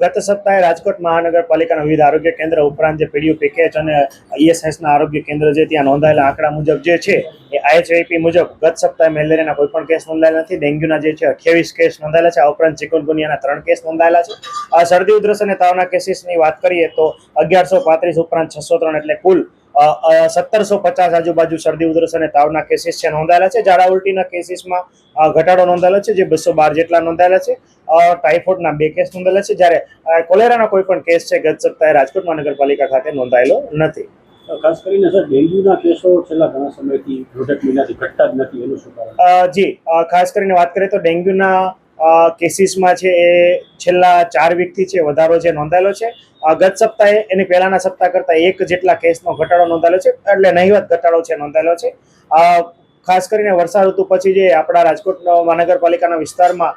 ગત સપ્તાહે રાજકોટ મહાનગરપાલિકાના વિવિધ આરોગ્ય કેન્દ્ર ઉપરાંત જે પીડીયુ પેકેજ અને ઈએસએસના આરોગ્ય કેન્દ્ર જે ત્યાં નોંધાયેલા આંકડા મુજબ જે છે, એ આઈએચઆઈપી મુજબ ગત સપ્તાહે મેલેરિયાના કોઈ પણ કેસ નોંધાયેલા નથી, ડેન્ગ્યુના જે છે, અઠ્યાવીસ કેસ નોંધાયેલા છે, આ ઉપરાંત ચિકનગુનિયાના ત્રણ કેસ નોંધાયેલા છે. આ શરદી ઉધરસ અને તાવના કેસીસની વાત કરીએ તો અગિયારસો પાંત્રીસ ઉપરાંત છસો ત્રણ એટલે કુલ સત્તરસો પચાસ આજુબાજુ શરદી ઉધરસ અને તાવના કેસીસ છે નોંધાયેલા છે. ઝાડા ઉલટીના કેસીસમાં ઘટાડો નોંધાયેલો છે જે બસો બાર જેટલા નોંધાયેલા છે. ટાઇફોઇડના બે કેસ નોંધાયેલા છે. જ્યારે કોલેરાનો કોઈ પણ કેસ છે ગત સપ્તાહે રાજકોટ મહાનગરપાલિકા ખાતે નોંધાયેલો નથી. ખાસ કરીને સર ડેન્ગ્યુના કેસો છેલ્લા ઘણા સમયથી ઘટતા જ નથી. એનું શું કારણ? જી ખાસ કરીને વાત કરીએ તો ડેન્ગ્યુના કેસીસમાં છે એ છેલ્લા ચાર વીકથી છે, વધારો જે નોંધાયેલો છે. ગત સપ્તાહે એની પહેલાના સપ્તાહ કરતાં એક જેટલા કેસનો ઘટાડો નોંધાયેલો છે, એટલે નહીવત ઘટાડો છે, નોંધાયેલો છે. ખાસ કરીને વરસાદ ઋતુ પછી જે આપણા રાજકોટ મહાનગરપાલિકાના વિસ્તારમાં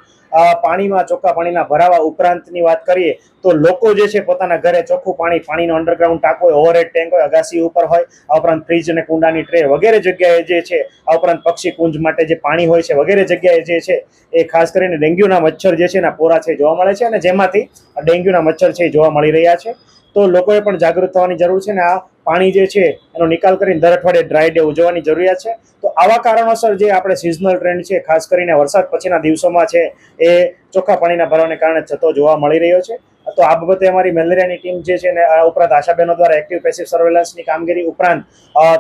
પાણીમાં ચોખ્ખા પાણીના ભરાવા ઉપરાંતની વાત કરીએ, તો લોકો જે છે પોતાના ઘરે ચોખ્ખું પાણી, પાણીનો અંડરગ્રાઉન્ડ ટાંક હોય ઓવરહેડ ટેન્ક હોય, અગાસી ઉપર હોય, આ ઉપરાંત ફ્રીજ અને કુંડાની ટ્રે વગેરે જગ્યાએ જે છે, આ ઉપરાંત પક્ષી કુંજ માટે જે પાણી હોય છે, વગેરે જગ્યાએ જે છે, એ ખાસ કરીને ડેન્ગ્યુના મચ્છર જે છે એના પોરા છે જોવા મળે છે અને જેમાંથી ડેન્ગ્યુના મચ્છર છે જોવા મળી રહ્યા છે. તો લોકોએ પણ જાગૃત થવાની જરૂર છે ને આ પાણી જે છે એનો નિકાલ કરીને દર અઠવાડિયે ડ્રાય ડે ઉજવવાની જરૂરિયાત છે. તો આવા કારણોસર જે આપણે સિઝનલ ટ્રેન્ડ છે, ખાસ કરીને વરસાદ પછીના દિવસોમાં છે, એ ચોખ્ખા પાણીના ભરાવાને કારણે થતો જોવા મળી રહ્યો છે. તો આ બાબતે અમારી મેલેરિયાની ટીમ જે છે ને આ ઉપરાંત આશાબહેનો દ્વારા એક્ટિવ પેસિવ સર્વેલન્સની કામગીરી ઉપરાંત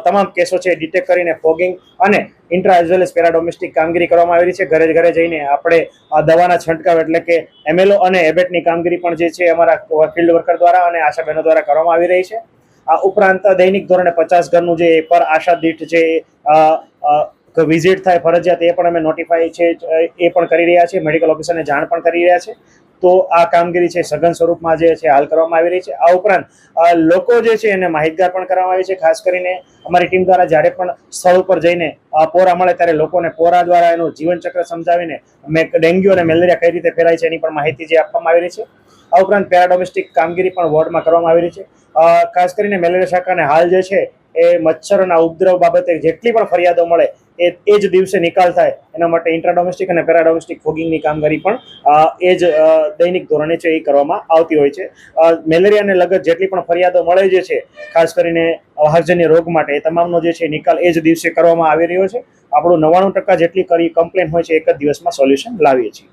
તમામ કેસો છે ડિટેક્ટ કરીને ફોગિંગ અને intra as well as peridomestic કામગીરી કરવામાં આવી છે. ઘરે ઘરે જઈને આપણે દવાના છંટકાવ એટલે કે એમએલઓ અને એબેટની કામગીરી પણ જે છે અમારા ફિલ્ડ વર્કર દ્વારા અને આશાબહેનો દ્વારા કરવામાં આવી રહી છે. આ ઉપરાંત દૈનિક ધોરણે પચાસ ઘરનું જે પર આશા દીઠ જે વિઝિટ થાય ફરજિયાત એ પણ અમે નોટિફાઈ છે, એ પણ કરી રહ્યા છીએ મેડિકલ ઓફિસરને જાણ પણ કરી રહ્યા છે. તો આ કામગીરી છે સઘન સ્વરૂપમાં જે છે હાલ કરવામાં આવી રહી છે. આ ઉપરાંત લોકો જે છે એને માહિતગાર પણ કરવામાં આવી છે, ખાસ કરીને અમારી ટીમ દ્વારા જ્યારે પણ સ્થળ ઉપર જઈને પોરા મળે ત્યારે લોકોને પોરા દ્વારા એનું જીવનચક્ર સમજાવીને મેં ડેન્ગ્યુ અને મેલેરિયા કઈ રીતે ફેલાય છે એની પણ માહિતી જે આપવામાં આવી રહી છે. આ ઉપરાંત પેરાડોમેસ્ટિક કામગીરી પણ વોર્ડમાં કરવામાં આવી રહી છે. ખાસ કરીને મેલેરિયા શાખાને હાલ જે છે એ મચ્છરના ઉપદ્રવ બાબતે જેટલી પણ ફરિયાદો મળે એ એ જ દિવસે નિકાલ થાય એના માટે ઇન્ટ્રાડોમેસ્ટિક અને પેરાડોમેસ્ટિક ફોગિંગની કામગીરી પણ એ જ દૈનિક ધોરણે છે એ કરવામાં આવતી હોય છે. મેલેરિયાને લગત જેટલી પણ ફરિયાદો મળે જે છે, ખાસ કરીને હાર્જન્ય રોગ માટે, એ તમામનો જે છે નિકાલ એ જ દિવસે કરવામાં આવી રહ્યો છે. આપણું નવ્વાણું ટકા જેટલી કરી કમ્પ્લેન હોય છે, એક જ દિવસમાં સોલ્યુશન લાવીએ છીએ.